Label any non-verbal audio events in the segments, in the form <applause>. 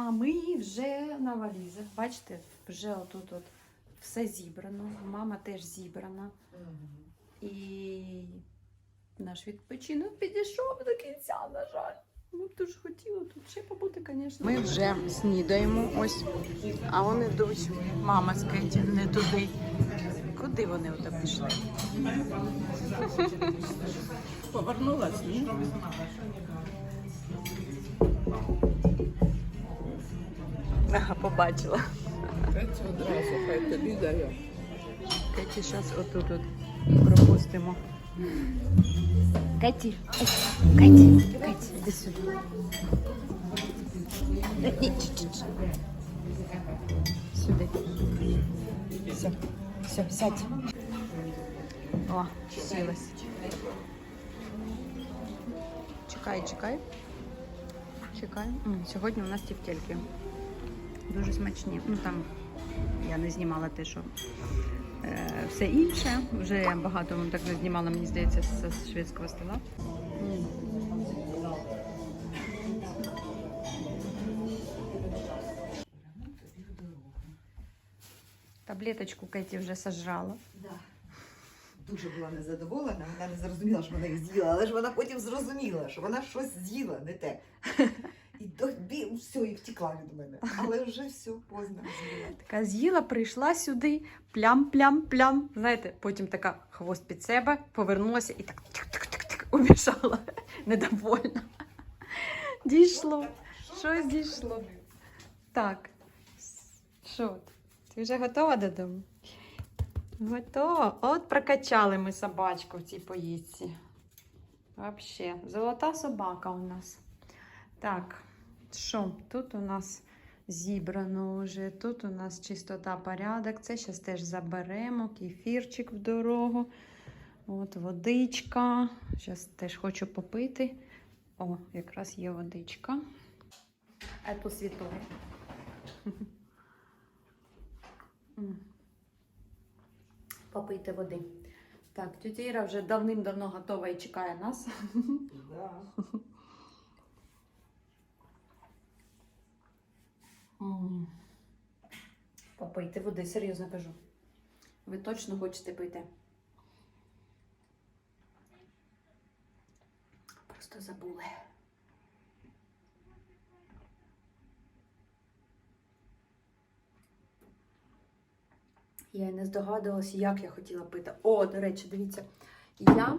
А ми вже на валізах. Бачите, вже отут от все зібрано. Мама теж зібрана. І наш відпочинок підійшов до кінця, на жаль. Ми б дуже хотіли тут ще побути, звісно. Ми вже снідаємо ось, а вони йдуть. Мама з Кеті не туди. Куди вони ото пішли? Повернулась, ні? Ага, побачила. Пець одразу, хай тобі дає. Кеті зараз отут от пропустимо. Кеті, Кеті, Кеті, іди сюди. Чуть-чуть. Сюди. Все, все, сядь. О, сілась. Чекай, чекай. Чекай. Сьогодні у нас тівтельки. Дуже смачні. Ну там я не знімала те, що е, все інше. Вже багато вам так не знімала, мені здається, з, шведського стола. Таблеточку Кеті вже сожрала. Да. Дуже була незадоволена, вона не зрозуміла, що вона їх з'їла, але ж вона потім зрозуміла, що вона щось з'їла, не те. І все, і втекла від мене. Але вже все, поздно. Така з'їла, прийшла сюди, плям-плям-плям. Знаєте, потім така хвост під себе, повернулася і так тик-тик-тик-тик убіжала. Недовольна. Дійшло. Щось дійшло. Так. Що? ти? Вже готова додому? Готова. От прокачали ми собачку в цій поїздці. Вообще, золота собака у нас. Так, що? Тут у нас зібрано вже. Тут у нас чистота, порядок. Це зараз теж заберемо. Кефірчик в дорогу. От водичка. Зараз теж хочу попити. О, якраз є водичка. Це світове. М. Попийте води. Так, тетя Іра вже давним-давно готова і чекає нас. Да. Попийте води, серйозно кажу. Ви точно хочете пити? Просто забули. Я не здогадувалася, як я хотіла пити. О, до речі, дивіться, я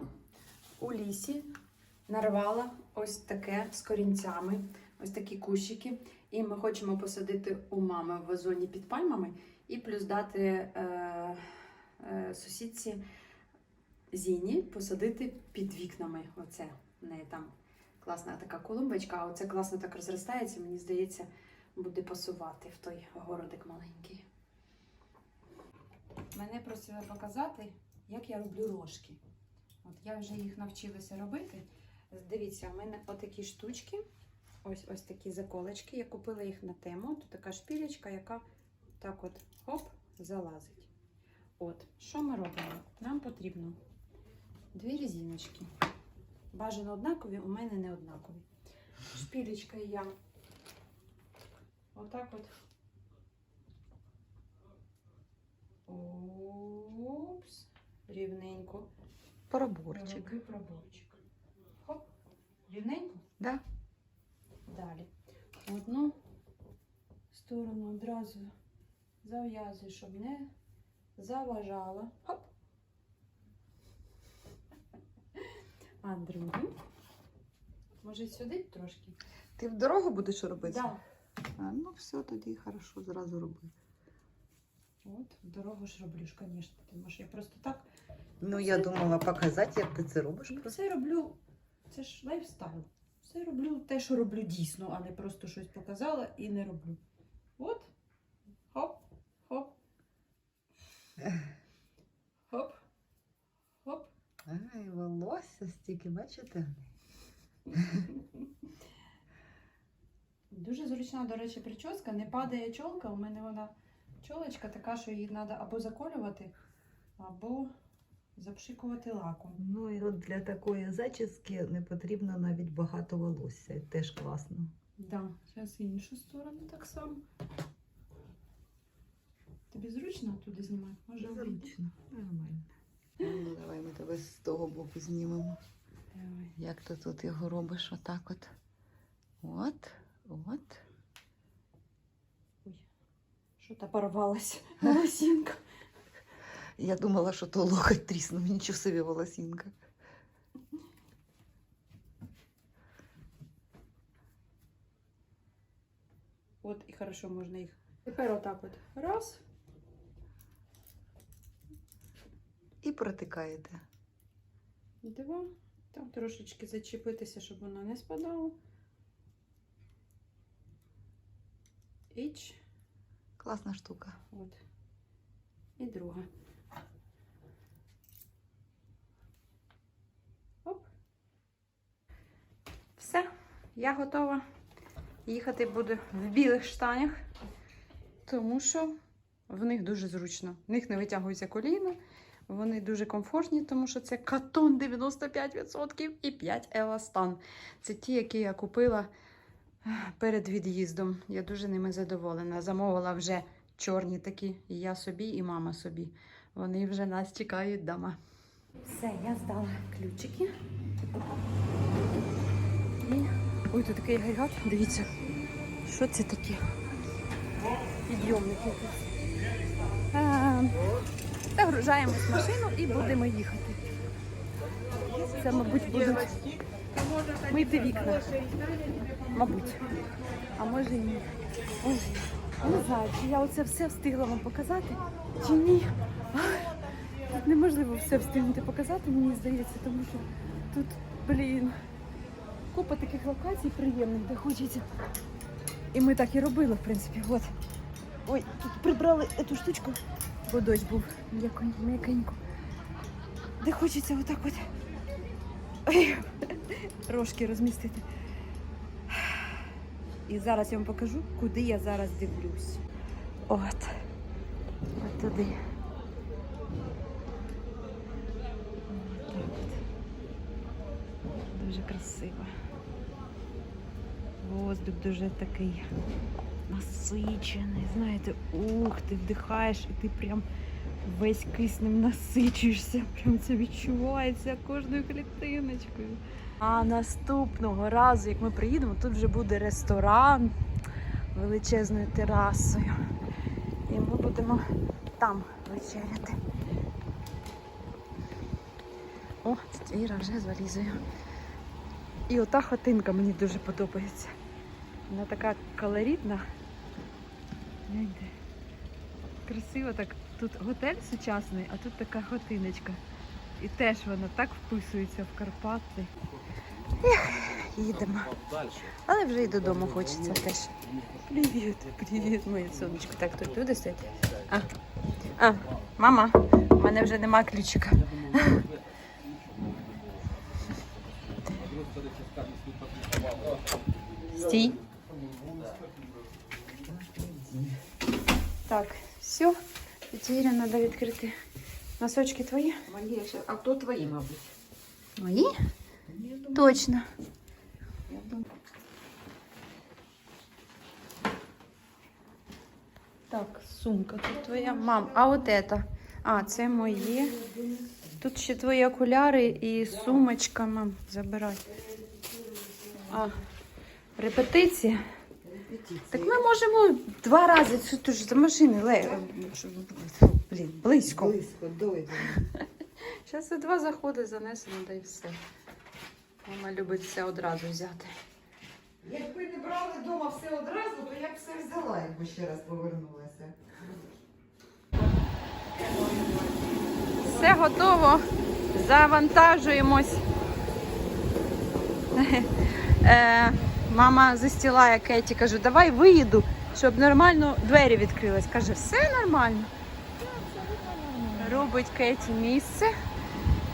у лісі нарвала ось таке з корінцями, ось такі кущики. І ми хочемо посадити у мами в вазоні під пальмами і плюс дати е, е, сусідці Зіні посадити під вікнами. Оце в неї там класна така колумбочка, а оце класно так розростається. Мені здається, буде пасувати в той городик маленький. Мене просили показати, як я роблю рожки. От я вже їх навчилася робити. Дивіться, у мене отакі штучки. Ось ось такі заколочки. Я купила їх на тему. Тут така шпілечка, яка так от хоп, залазить. От, що ми робимо? Нам потрібно дві різиночки. Бажано однакові, у мене не однакові. Шпілечка я отак от. Опс, рівненько. Проборчик. Роблю проборчик. Хоп, рівненько. Да. Далі. Одну сторону одразу зав'язую, щоб не заважала. Хоп. А другу. Може сюди трошки? Ти в дорогу будеш робити? Да. А, ну все, тоді хорошо, зразу роби. От, в дорогу ж роблю ж, звісно. Тому що я просто так. Ну, я думала показати, як ти це робиш. Ну, Просто. Це роблю, це ж лайфстайл. Це роблю те, що роблю дійсно, а не просто щось показала і не роблю. От. Хоп, хоп. Хоп. Хоп. Ай, волосся стільки, бачите? Дуже зручна, до речі, прическа. Не падає чолка. У мене вона чолочка така, що її треба або заколювати, або запшикувати лаком. Ну і от для такої зачіски не потрібно навіть багато волосся. Теж класно. Да, зараз іншу сторону так само. Тобі зручно туди знімати? Може Зручно. Нормально. Ну, давай ми тебе з того боку знімемо. Давай. Як ти тут його робиш? Отак от. От, от. Ой, Що та порвалась волосінка. Я думала, що то локоть тріснув, нічого собі волосінка. От і хорошо можна їх. Тепер отак от. Раз. І протикаєте. Два. Там трошечки зачепитися, щоб воно не спадало. Іч. Класна штука. От. І друга. Оп. Все, я готова. Їхати буду в білих штанях, тому що в них дуже зручно. В них не витягується коліно. Вони дуже комфортні, тому що це катон 95% і 5 еластан. Це ті, які я купила перед від'їздом. Я дуже ними задоволена. Замовила вже чорні такі, і я собі, і мама собі. Вони вже нас чекають вдома. Все, я здала ключики. Ой, тут такий агрегат. Дивіться, що це таке? Підйомник якийсь. Загружаємось в машину і будемо їхати. Це, мабуть, будуть мити вікна. Мабуть. А може і ні. Не знаю, чи я оце все встигла вам показати, чи ні. Тут неможливо все встигнути показати, мені здається, тому що тут, блін, купа таких локацій приємних, де хочеться. І ми так і робили, в принципі. От. Ой, тут прибрали цю штучку, бо дощ був м'якенько. Де хочеться отак от ой, рожки розмістити. І зараз я вам покажу, куди я зараз дивлюсь. От. От туди. Дуже красиво. Воздух дуже такий насичений. Знаєте, ух, ти вдихаєш і ти прям весь киснем насичуєшся. Прям це відчувається кожною клітиночкою. А наступного разу, як ми приїдемо, тут вже буде ресторан величезною терасою. І ми будемо там вечеряти. О, тут Іра вже з валізою. І ота хатинка мені дуже подобається. Вона така колоритна. Гляньте. Красиво так. Тут готель сучасний, а тут така хатиночка. І теж вона так вписується в Карпати. Їдемо. Але вже і додому хочеться теж. Привіт, привіт, моє сонечко. Так, тут люди стоять. А, а мама, у мене вже нема ключика. Стій. Так, все. Іра, треба відкрити. Носочки твої? Мої а то твої, мабуть. Мої? Думаю, Точно. я думаю. Так, сумка тут твоя. Мам, а от это? А, це моє. Тут ще твої окуляри і сумочка, мам, забирай. А, репетиція? Так ми можемо два рази це тут ж за машини, ле, блін, близько. Близько, дойдемо. Зараз <laughs> за два заходи занесено, да і все. Мама любить все одразу взяти. Якби не брали вдома все одразу, то я б все взяла, якби ще раз повернулася. Все готово. Завантажуємось. <laughs> Мама застілає Кеті, кажу, давай виїду, щоб нормально двері відкрились. Каже, все нормально. Робить Кеті місце.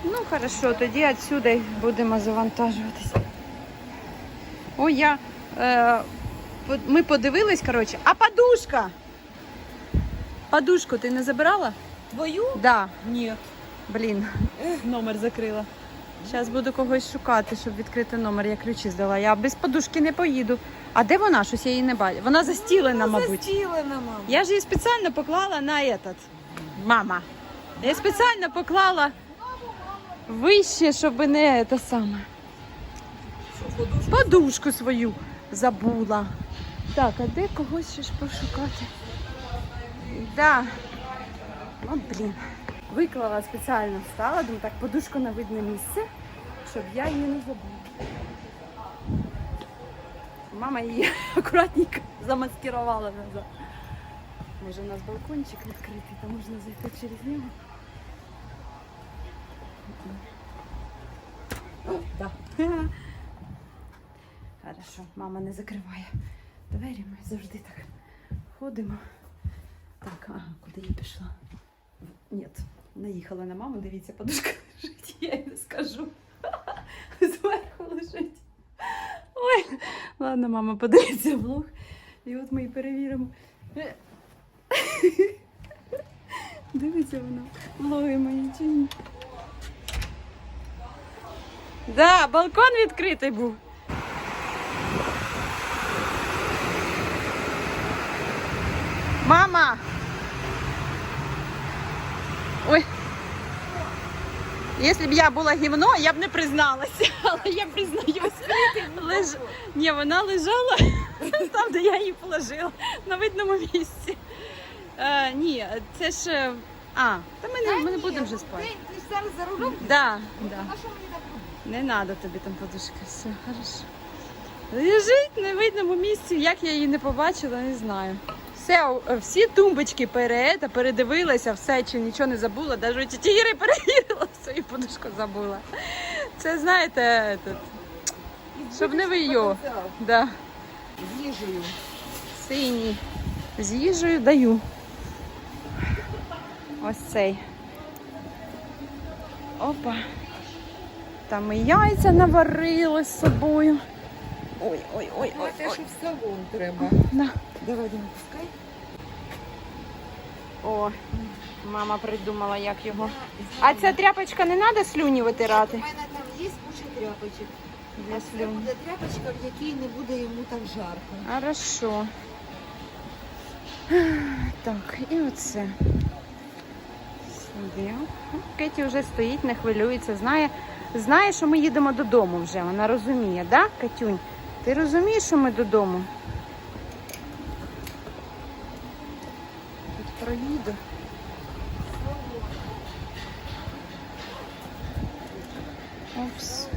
Ну, хорошо, тоді відсюди будемо завантажуватись. Ой, я. Е, ми подивились, коротше, а подушка? Подушку ти не забирала? Твою? Да. Ні. Блін, номер закрила. Зараз буду когось шукати, щоб відкрити номер. Я ключі здала. Я без подушки не поїду. А де вона? Щось я її не бачу. Вона застілена, мабуть. Застілена, мама. Я ж її спеціально поклала на этот. Мама. Я спеціально поклала вище, щоб не те саме. Подушку свою забула. Так, а де когось ще ж пошукати? Да. О, блін. Виклала спеціально встала, думаю, так, подушку на видне місце, щоб я її не забула. Мама її <laughs> акуратненько замаскировала назад. Може, у нас балкончик відкритий, то можна зайти через нього. <laughs> Хорошо, мама не закриває двері, ми завжди так ходимо. Так, ага, куди я пішла? Ні, наїхала на маму, дивіться, подушка <laughs> лежить, я їй не скажу. <laughs> Зверху лежить. Ой, ладно, мама, подивіться влог. І от ми і перевіримо. <laughs> Дивіться вона, влоги мої чи ні. Да, балкон відкритий був. Мама! Ой. Якщо б я була гівно, я б не призналася, <laughs> але я признаюсь. Леж... Ні, вона лежала <laughs> там, де я її положила, на видному місці. Е, ні, це ж. е, А, та ми не, ми не будемо вже спати. Ти, ти ж зараз за рулем? Да, да. А що мені так робити? Не треба тобі там подушка. Все, хорошо. Лежить на видному місці, як я її не побачила, не знаю. Все, всі тумбочки перед, передивилася, все, чи нічого не забула, навіть тіті Іри перевірила, свою подушку забула. Це знаєте, этот, щоб не. Потенціал. Да. З їжею. Синій. З їжею даю. Ось цей. Опа. Там і яйця наварили з собою. Ой, ой, ой, ой. Ж в салон треба. Да. Давай, Діма, пускай. О, мама придумала, як його. А ця тряпочка не треба слюні витирати? У мене там є куча тряпочок. Для це слюні. буде тряпочка, в якій не буде йому так жарко. Хорошо. Так, і оце. Сюди. Ну, Кеті вже стоїть, не хвилюється, знає, знає, що ми їдемо додому вже. Вона розуміє, да, Катюнь? Ти розумієш, що ми додому? Проїду. Опс.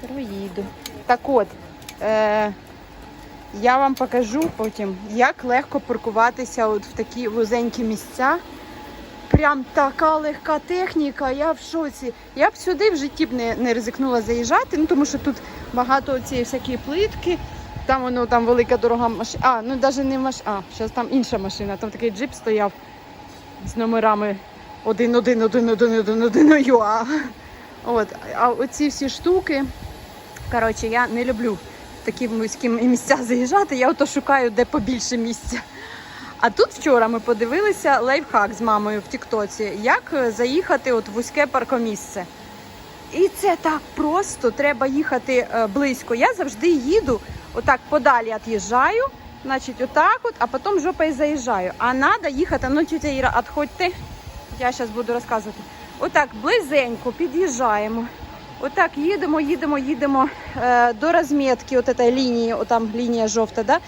Проїду. Так от. Е- я вам покажу потім, як легко паркуватися от в такі вузенькі місця. Прям така легка техніка, я в шоці. Я б сюди в житті б не, не ризикнула заїжджати, ну тому що тут багато цієї всякі плитки. Там воно там велика дорога машина. А, ну навіть не машина. А, зараз там інша машина. Там такий джип стояв з номерами 1 1 1 1 1 1 ЮА. От, а оці всі штуки. Коротше, я не люблю в такі вузькі місця заїжджати, я ото шукаю де побільше місця. А тут вчора ми подивилися лайфхак з мамою в Тіктоці, як е, заїхати от в вузьке паркомісце. І це так просто, треба їхати е, близько. Я завжди їду, отак подалі від'їжджаю, значить, отак от, а потім жопою заїжджаю. А треба їхати, ну тетя Іра, відходьте, я зараз буду розказувати. Отак близенько під'їжджаємо. Отак їдемо, їдемо, їдемо е, до розмітки, от цієї лінії, отам лінія жовта, да?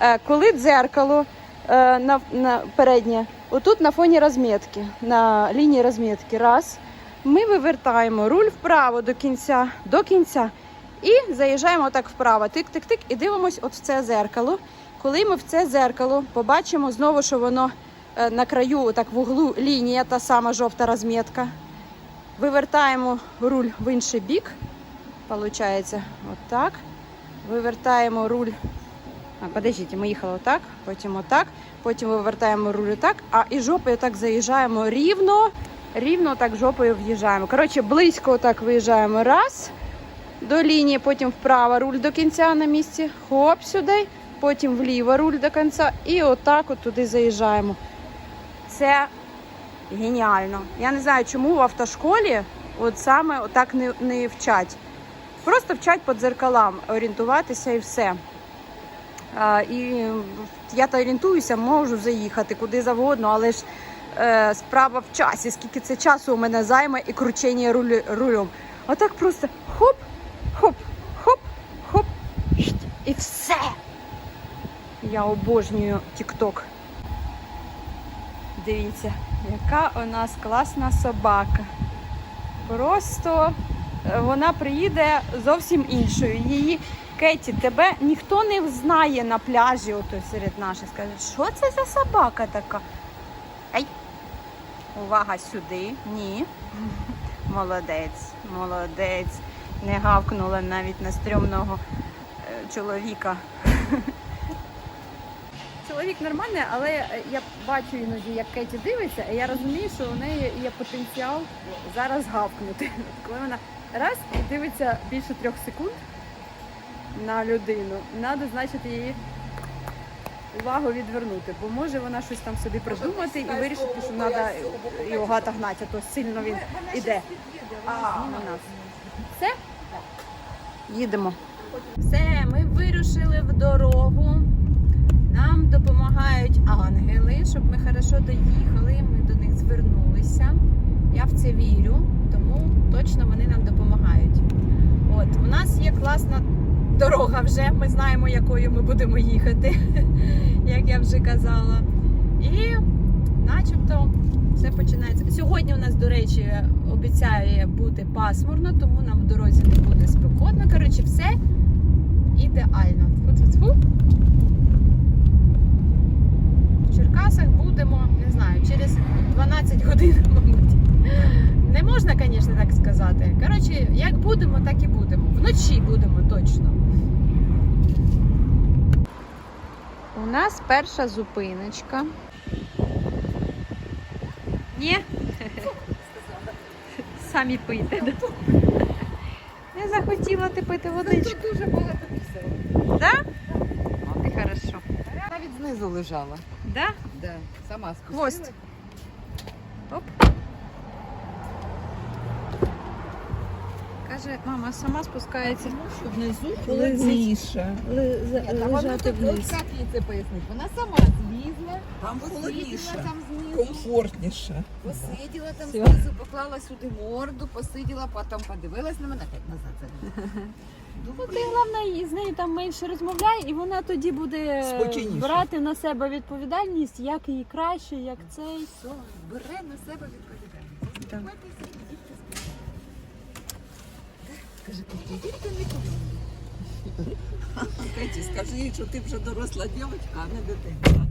е, коли дзеркало е, на, на переднє, отут на фоні розмітки, на лінії розмітки, раз. Ми вивертаємо руль вправо до кінця, до кінця і заїжджаємо отак вправо, тик-тик-тик, і дивимось от в це зеркало. Коли ми в це зеркало побачимо знову, що воно е, на краю, отак в углу лінія, та сама жовта розмітка. Вивертаємо руль в інший бік. Получається отак. Вивертаємо руль. А, подождіть, ми їхали отак, потім отак, потім вивертаємо руль отак, а і жопою так заїжджаємо рівно, рівно так жопою в'їжджаємо. Коротше, близько отак виїжджаємо раз до лінії, потім вправо руль до кінця на місці, хоп сюди, потім вліво руль до кінця і отак от туди заїжджаємо. Це геніально. Я не знаю, чому в автошколі От саме отак не, не вчать. Просто вчать по дзеркалам орієнтуватися і все. А, і я то орієнтуюся, можу заїхати куди завгодно, але ж е, справа в часі, скільки це часу у мене займе і кручення рулю, рулем. А так просто хоп, і все. Я обожнюю TikTok. Дивіться, яка у нас класна собака. Просто е, вона приїде зовсім іншою. Її Кеті, тебе ніхто не знає на пляжі, ото серед наших. Скаже, що це за собака така? Ей! Увага сюди. Ні. <laughs> Молодець, молодець. Не гавкнула навіть на стрьомного чоловіка. <laughs> Чоловік нормальний, але я бачу іноді, як Кеті дивиться, і я розумію, що у неї є потенціал зараз гавкнути. <laughs> Коли вона раз і дивиться більше трьох секунд на людину, треба, значить, її увагу відвернути, бо може вона щось там собі придумати і вирішити, що треба його гата гнати, а то сильно він іде. А, нас. Все? Їдемо. Все, вирушили в дорогу. Нам допомагають ангели, щоб ми хорошо доїхали. Ми до них звернулися. Я в це вірю, тому точно вони нам допомагають. От, у нас є класна дорога вже. Ми знаємо, якою ми будемо їхати, <laughs> як я вже казала. І начебто все починається. Сьогодні у нас, до речі, обіцяє бути пасмурно, тому нам в дорозі не буде спекотно. Коротше, все ідеально. Тьфу-тьфу-тьфу. В Черкасах будемо, не знаю, через 12 годин, <laughs> мабуть. Не можна, звісно, так сказати. Коротше, як будемо, так і будемо. Вночі будемо точно. У нас перша зупиночка. Ні? <laughs> Самі пийте. <laughs> Не захотіла ти пити водичку. дуже багато. Да? От і хорошо. Навіть знизу лежала. Да? Да, сама спустила. Хвост. Оп. Каже, мама сама спускається. Внизу холодніше. Лежати вниз. вона сама Там холодніше. там знизу, Комфортніше. посиділа там знизу, поклала сюди морду, посиділа, потім подивилась на мене, опять назад. Ну, ти головне з нею там менше розмовляй, і вона тоді буде Спокійніше. брати на себе відповідальність, як їй краще, як цей. Все, бере на себе відповідальність. Так. Заспокойтеся. Каже, підійдіть нікуди. Кеті, скажи їй, що ти вже доросла дівчинка, а не дитина.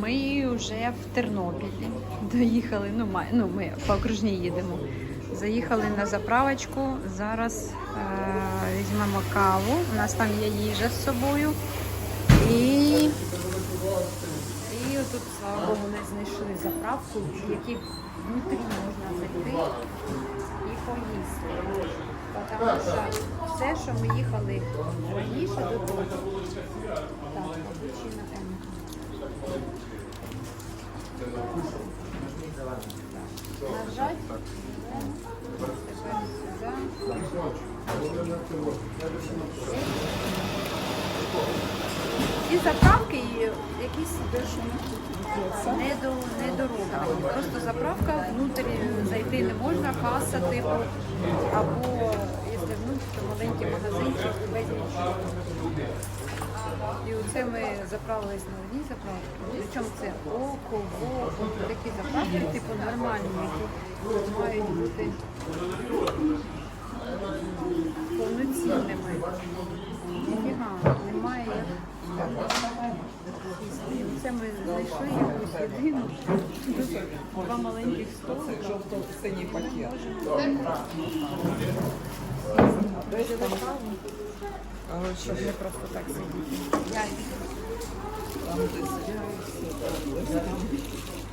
Ми вже в Тернопілі доїхали. Ну, май- ну ми по окружній їдемо. Заїхали на заправочку. Зараз е- візьмемо каву. У нас там є їжа з собою. І, і тут, слава Богу, ми знайшли заправку, в якій внутрі можна зайти і поїсти. Тому що все, що ми їхали раніше до того. Так. Нажать. І заправки якісь недо, недороблені. Просто заправка внутрі зайти не можна, каса типу, або якщо внутрі, то маленький магазинчик без нічого. І оце ми заправились на одній заправці. Причому це око, воко, такі заправки, типу нормальні, які мають бути повноцінними. Ніфіга, немає як. Оце ми знайшли якусь єдину. Два маленьких столика. Жовто-синій пакет. Коротше, Не просто так сидіти. там десь,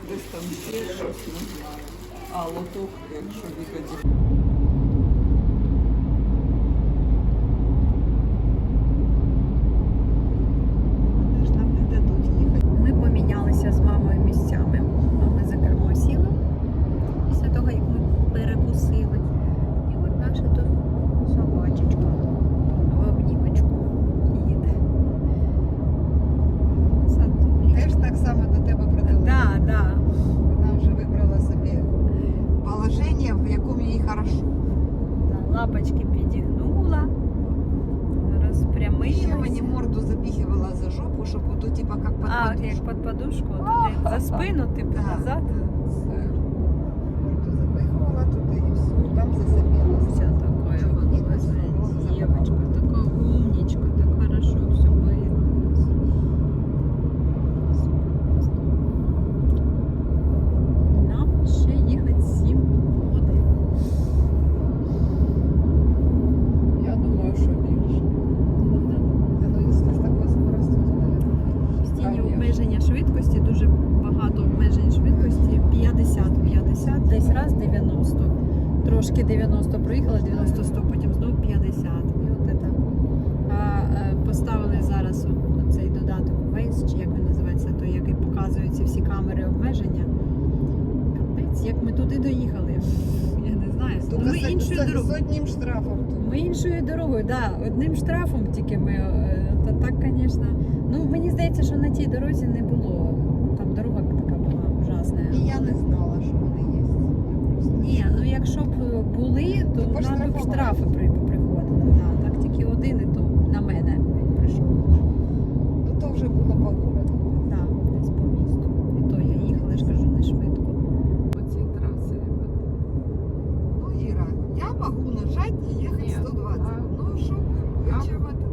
десь там, ще щось. ну. А, лоток, якщо їхати. хорошо. Да, лапочки підігнула, розпрямилася. Ще мені морду запихивала за жопу, щоб ото типа как под А, подушку. як під подушку, туди за спину, типу, назад. Морду запихивала туда и все, там засипіла. Трошки 90 проїхала, 90, 100, потім знов 50. І от це. А, е, поставили зараз оцей додаток Waze, чи як він називається, той, який показує ці всі камери обмеження. Капець, як ми туди доїхали. <laughs> Я не знаю. Ну, ми іншою дорогою. з одним штрафом. Ми іншою дорогою, да, одним штрафом тільки ми. е, Та так, звісно. Ну, мені здається, що на тій дорозі не було. Там дорога така була ужасна. І я не знала, що вони є. Я просто- Ні, ну якщо б були, то То нам би штрафи при, приходили. Да. Так тільки один, і то на мене він прийшов. Ну то вже було по городу. Да, десь по місту. І то я їхала, я ж кажу, не швидко. По цій трасі, ребята. Ну, Іра, я можу нажати і їхати 120. а- Ну, що ви, а- чого це?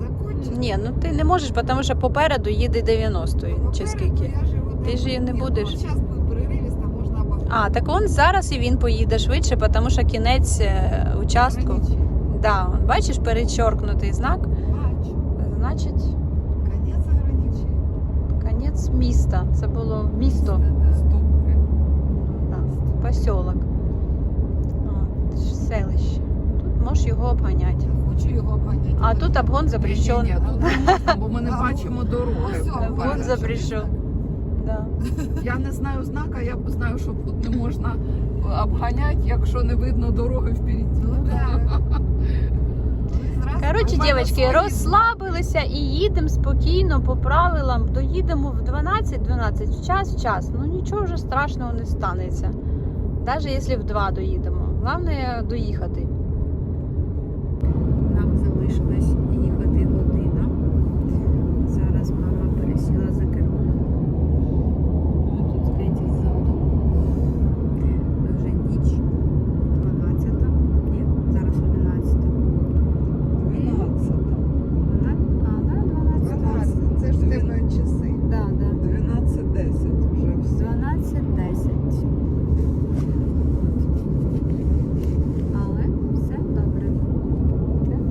Закончить? Ні, ну ти не можеш, тому що попереду їде 90 Ну, чи скільки. Ти ж її не будеш. Ну, зараз буде переривіста, можна обогнати. А, так он зараз і він поїде швидше, тому що кінець е, участку. Да, он, бачиш перечоркнутий знак, Бачу. значить Конець ограничення. Конець міста. Це було місто, Ступки. да, посілок, От, селище. Тут можеш його обганяти. Я хочу його обганяти. А тут обгон запрещен. Ні, ні, тут не <laughs> можна, бо ми не бачимо дороги. ось, Обгон бачиш, запрещен. Я не знаю знака, я знаю, що тут не можна обганяти, якщо не видно дороги впереді. Ну, Коротше, дівчатки, розслабилися і їдемо спокійно по правилам. Доїдемо в 12-12, в час в час. Ну нічого вже страшного не станеться. Навіть якщо в 2 доїдемо. Головне доїхати. Нам залишилось їхати година. Зараз мама пересіла за кермо. Ми тут з Кеті ззаду. Вже ніч. 12. Ні, зараз 11. 12. Вона? А, да, 12. 12. Це ж в тебе часи. Да, да. 12-10 вже все. 12-10. Але все добре. Так?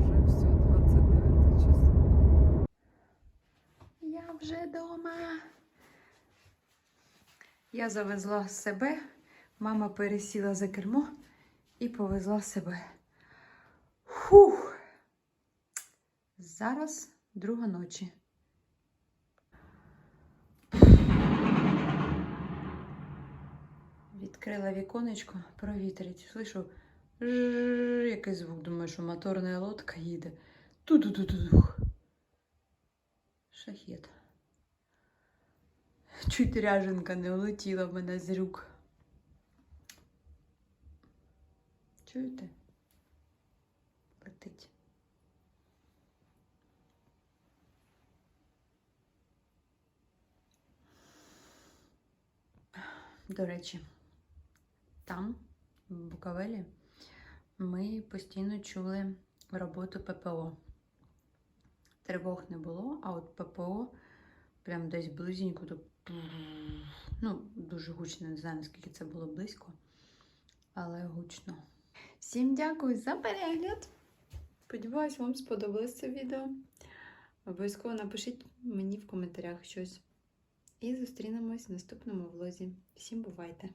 Вже все, 29 число. Я вже вдома. Я завезла себе, мама пересіла за кермо і повезла себе. Фух. Зараз друга ночі. Відкрила віконечко, провітрить. Слышу жжж, який звук. Думаю, що моторна лодка їде. Ту-ду-ду-ду-дух. Шахет. Чуть ряженка не улетіла в мене з рук. Чуєте? Летить. До речі, там, в Буковелі, ми постійно чули роботу ППО. Тривог не було, а от ППО прям десь близенько, то ну, дуже гучно, не знаю, наскільки це було близько, але гучно. Всім дякую за перегляд. Сподіваюсь, вам сподобалось це відео. Обов'язково напишіть мені в коментарях щось. І зустрінемось в наступному влозі. Всім бувайте!